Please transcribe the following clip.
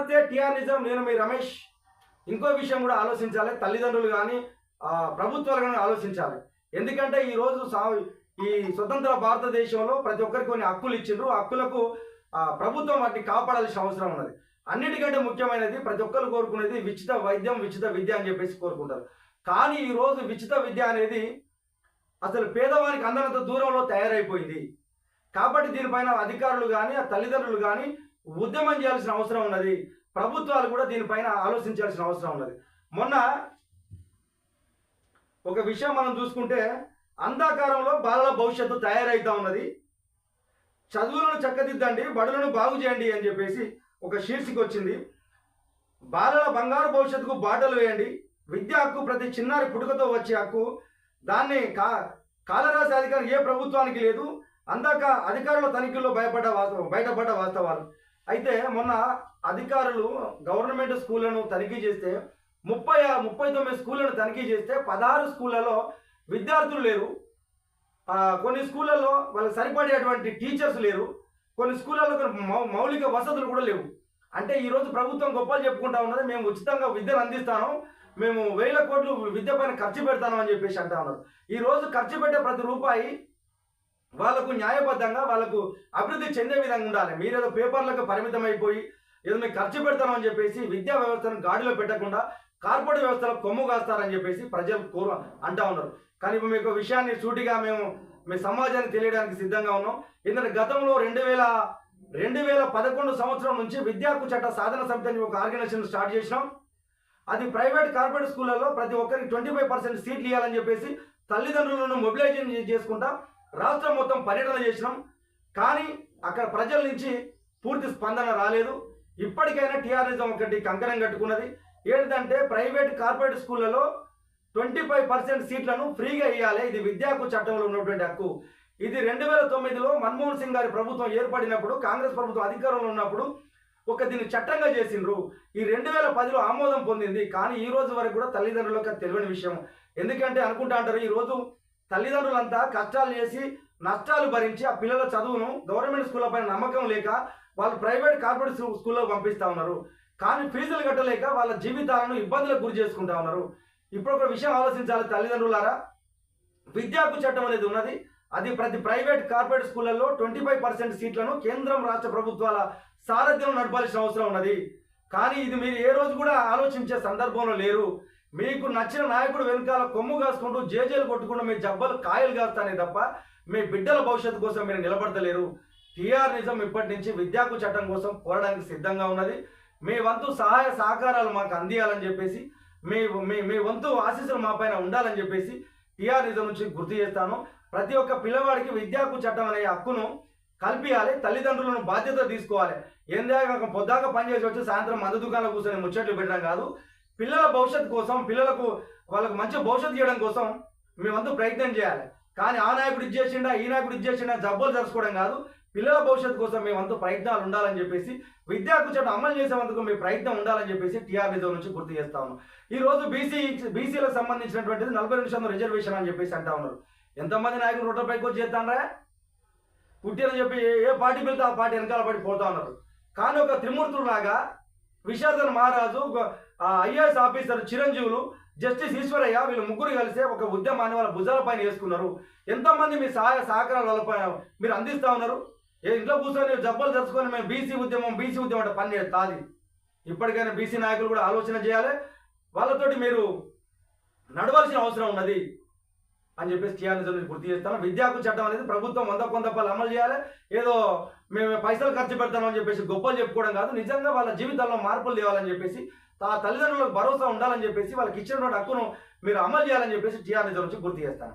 TR నిజం. నేను మీ రమేష్. ఇంకో విషయం కూడా ఆలోచించాలి. తల్లిదండ్రులు కానీ ప్రభుత్వాలు కానీ ఆలోచించాలి. ఎందుకంటే ఈరోజు సా ఈ స్వతంత్ర భారతదేశంలో ప్రతి ఒక్కరికి కొన్ని హక్కులు ఇచ్చిండ్రు. హక్కులకు ప్రభుత్వం వాటిని కాపాడాల్సిన అవసరం ఉన్నది. అన్నిటికంటే ముఖ్యమైనది ప్రతి ఒక్కరు కోరుకునేది విచిత వైద్యం విచిత విద్య అని చెప్పేసి కోరుకుంటారు. కానీ ఈరోజు విచిత విద్య అనేది అసలు పేదవానికి అందనంత దూరంలో తయారైపోయింది. కాబట్టి దీనిపైన అధికారులు కానీ ఆ తల్లిదండ్రులు కానీ ఉద్యమం చేయాల్సిన అవసరం ఉన్నది. ప్రభుత్వాలు కూడా దీనిపైన ఆలోచించాల్సిన అవసరం ఉన్నది. మొన్న ఒక విషయం మనం చూసుకుంటే అంధకారంలో బాలల భవిష్యత్తు తయారైతా ఉన్నది. చదువులను చక్కదిద్దండి బడులను బాగు చేయండి అని చెప్పేసి ఒక శీర్షిక వచ్చింది. బాలల బంగారు భవిష్యత్తుకు బాటలు వేయండి. విద్య హక్కు ప్రతి చిన్నారి పుట్టుకతో వచ్చే హక్కు. దాన్ని కా కాలరాశి అధికారం ఏ ప్రభుత్వానికి లేదు. అందాక అధికారుల తనిఖీల్లో భయపడ్డ వాస్తవం బయటపడ్డ వాస్తవాలు. అయితే మొన్న అధికారులు గవర్నమెంట్ స్కూళ్ళను తనిఖీ చేస్తే ముప్పై ముప్పై తొమ్మిది స్కూళ్ళను తనిఖీ చేస్తే పదహారు స్కూళ్ళలో విద్యార్థులు లేరు. కొన్ని స్కూళ్ళల్లో వాళ్ళకి సరిపడేటువంటి టీచర్స్ లేరు. కొన్ని స్కూళ్ళలో మౌ- మౌలిక వసతులు కూడా లేవు. అంటే ఈరోజు ప్రభుత్వం గొప్పలు చెప్పుకుంటా ఉన్నది మేము ఉచితంగా విద్యను అందిస్తాను మేము వేల కోట్లు విద్య పైన ఖర్చు పెడతాను అని చెప్పేసి అంటా ఉన్నారు. ఈరోజు ఖర్చు పెట్టే ప్రతి రూపాయి వాళ్ళకు న్యాయబద్ధంగా వాళ్ళకు అభివృద్ధి చెందే విధంగా ఉండాలి. మీరేదో పేపర్లకు పరిమితం అయిపోయి ఏదో మీకు ఖర్చు పెడతానని చెప్పేసి విద్యా వ్యవస్థను గాడిలో పెట్టకుండా కార్పొరేట్ వ్యవస్థలో కొమ్ము కాస్తారని చెప్పేసి ప్రజలు కోరు అంటా ఉన్నారు. కానీ ఇప్పుడు మీకు విషయాన్ని సూటిగా మేము మీ సమాజానికి తెలియడానికి సిద్ధంగా ఉన్నాం. ఎందుకంటే గతంలో రెండు వేల రెండు వేల పదకొండు సంవత్సరం నుంచి విద్యాకు చట్ట సాధన సమితి అని ఒక ఆర్గనైజేషన్ స్టార్ట్ చేసినాం. అది ప్రైవేట్ కార్పొరేట్ స్కూళ్ళలో ప్రతి ఒక్కరికి ట్వంటీ ఫైవ్ పర్సెంట్ సీట్లు ఇవ్వాలని చెప్పేసి తల్లిదండ్రులను మొబిలైజేషన్ చేసుకుంటా రాష్ట్రం మొత్తం పర్యటన చేసినాం. కానీ అక్కడ ప్రజల నుంచి పూర్తి స్పందన రాలేదు. ఇప్పటికైనా టీఆర్ఎస్ ఒకటి కంకణం కట్టుకున్నది. ఏంటంటే ప్రైవేట్ కార్పొరేట్ స్కూళ్ళలో ట్వంటీ ఫైవ్ పర్సెంట్ సీట్లను ఫ్రీగా ఇవ్వాలి ఇది విద్యాకు చట్టంలో ఉన్నటువంటి హక్కు. ఇది రెండు వేల తొమ్మిదిలో మన్మోహన్ సింగ్ గారి ప్రభుత్వం ఏర్పడినప్పుడు కాంగ్రెస్ ప్రభుత్వం అధికారంలో ఉన్నప్పుడు ఒక దీన్ని చట్టంగా చేసిండ్రు. ఈ రెండు వేల పదిలో ఆమోదం పొందింది. కానీ ఈ రోజు వరకు కూడా తల్లిదండ్రులకు తెలియని విషయం. ఎందుకంటే అనుకుంటా అంటారు ఈరోజు తల్లిదండ్రులంతా కష్టాలు చేసి నష్టాలు భరించి ఆ పిల్లల చదువును గవర్నమెంట్ స్కూళ్ళ పైన నమ్మకం లేక వాళ్ళు ప్రైవేట్ కార్పొరేట్ స్కూల్లో పంపిస్తా ఉన్నారు. కానీ ఫీజులు కట్టలేక వాళ్ళ జీవితాలను ఇబ్బందులకు గురి చేసుకుంటా ఉన్నారు. ఇప్పుడు ఒక విషయం ఆలోచించాలి తల్లిదండ్రులారా. విద్యాకు చట్టం అనేది ఉన్నది. అది ప్రతి ప్రైవేట్ కార్పొరేట్ స్కూళ్ళల్లో ట్వంటీ ఫైవ్ పర్సెంట్ సీట్లను కేంద్రం రాష్ట్ర ప్రభుత్వాల సారథ్యం నడపాల్సిన అవసరం ఉన్నది. కానీ ఇది మీరు ఏ రోజు కూడా ఆలోచించే సందర్భంలో లేరు. మీకు నచ్చిన నాయకుడు వెనకాల కొమ్ము కాసుకుంటూ జేజేలు కొట్టుకుంటూ మీ జబ్బలు కాయలు కాస్తానే తప్ప మీ బిడ్డల భవిష్యత్తు కోసం మీరు నిలబడతలేరు. టీఆర్ నిజం ఇప్పటి నుంచి విద్యాకు చట్టం కోసం పోరాడానికి సిద్ధంగా ఉన్నది. మీ వంతు సహాయ సహకారాలు మాకు అందియాలని చెప్పేసి మీ మీ మీ వంతు ఆశీస్సులు మా పైన ఉండాలని చెప్పేసి టీఆర్ నిజం నుంచి గుర్తు చేస్తాను. ప్రతి ఒక్క పిల్లవాడికి విద్యాకు చట్టం అనే హక్కును కల్పించాలి తల్లిదండ్రులను బాధ్యత తీసుకోవాలి. ఏందాక పొద్దాక పనిచేసి వచ్చి సాయంత్రం మందు దుకాణంలో కూర్చొని ముచ్చట్లు పెట్టడం కాదు. పిల్లల భవిష్యత్తు కోసం పిల్లలకు వాళ్ళకు మంచి భవిష్యత్తు చేయడం కోసం మేమంతా ప్రయత్నం చేయాలి. కానీ ఆ నాయకుడు ఇది చేసిండా ఈ నాయకుడు ఇది చేసిండా జబ్బులు జరుచుకోవడం కాదు. పిల్లల భవిష్యత్తు కోసం మేమంతా ప్రయత్నాలు ఉండాలని చెప్పేసి విద్యాకు చట్టం అమలు చేసేందుకు మీ ప్రయత్నం ఉండాలని చెప్పేసి టీఆర్ నుంచి గుర్తు చేస్తా ఉన్నాం. ఈ రోజు బీసీ బీసీలకు సంబంధించినటువంటిది నలభై రెండు శాతం రిజర్వేషన్ అని చెప్పేసి అంటా ఉన్నారు. ఎంతమంది నాయకులు రోడ్ల పైకి వచ్చి చేస్తానరా పుట్టినని చెప్పి ఏ- పార్టీ వెళ్తే ఆ పార్టీ వెనకాల పడిపోతా ఉన్నారు. కానీ ఒక త్రిమూర్తులు లాగా Vishardhan Maharaju IAS officer Chiranjeevulu justice Eswaraiah వీళ్ళు ముగ్గురు కలిసి ఒక ఉద్యమాన్ని వాళ్ళ భుజాల పైన వేసుకున్నారు. ఎంతమంది మీ సహాయ సహకారాలు వాళ్ళ మీరు అందిస్తా ఉన్నారు? ఇంట్లో కూర్చొని జబ్బలు తెలుసుకొని మేము బీసీ ఉద్యమం బీసీ ఉద్యమం అంటే పని తాది. ఇప్పటికైనా బీసీ నాయకులు కూడా ఆలోచన చేయాలి. వాళ్ళతోటి మీరు నడవాల్సిన అవసరం ఉన్నది. అని చెప్పేసి టీఆర్ఎస్ నుంచి గుర్తు చేస్తాను. విద్యాకు చట్టం అనేది ప్రభుత్వం వంద కొంత పలు అమలు చేయాలి. ఏదో మేము పైసలు ఖర్చు పెడతామని చెప్పేసి గొప్పలు చెప్పుకోవడం కాదు. నిజంగా వాళ్ళ జీవితంలో మార్పులు తేవాలని చెప్పేసి ఆ తల్లిదండ్రులకు భరోసా ఉండాలని చెప్పేసి వాళ్ళకి ఇచ్చినటువంటి హక్కును మీరు అమలు చేయాలని చెప్పేసి టీఆర్ఎస్ నుంచి గుర్తు చేస్తాను.